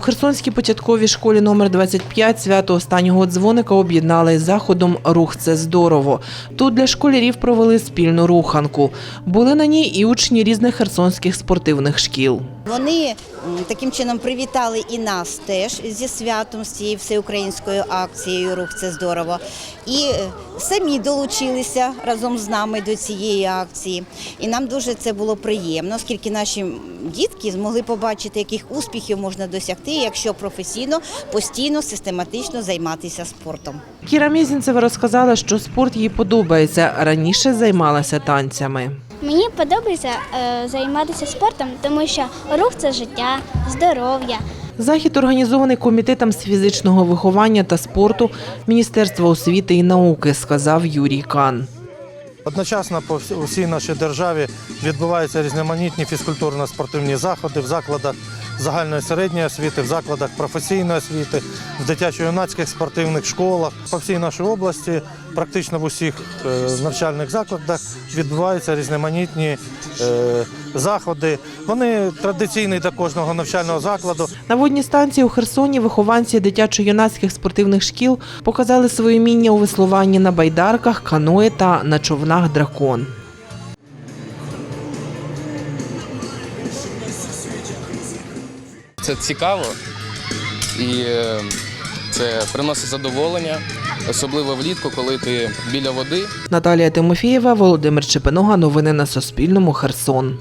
Херсонській початковій школі номер 25 свято останнього дзвоника об'єднали з заходом Рух це здорово. Тут для школярів провели спільну руханку. Були на ній і учні різних херсонських спортивних шкіл. Вони таким чином привітали і нас теж зі святом, з цією всеукраїнською акцією Рух це здорово. І е, самі долучилися разом з нами до цієї акції. І нам дуже це було приємно, оскільки наші дітки змогли побачити, яких успіхів можна досягти, якщо професійно, постійно, систематично займатися спортом. Кіра Мізінцева розказала, що спорт їй подобається. Раніше займалася танцями. Мені подобається е, займатися спортом, тому що рух це життя, здоров'я. Захід організований комітетом з фізичного виховання та спорту Міністерства освіти і науки, сказав Юрій Кан. Одночасно по всі- всій нашій державі відбуваються різноманітні фізкультурно-спортивні заходи в закладах загальної середньої освіти, в закладах професійної освіти, в дитячо-юнацьких спортивних школах. По всій нашій області, практично в усіх е, навчальних закладах відбуваються різноманітні е, заходи. Вони традиційні для кожного навчального закладу. На водній станції у Херсоні вихованці дитячо-юнацьких спортивних шкіл показали своє вміння у веслуванні на байдарках, каное та на човнах дракон. Це цікаво і е, це приносить задоволення, особливо влітку, коли ти біля води. Наталія Тимофієва, Володимир Чепинога. Новини на Суспільному. Херсон.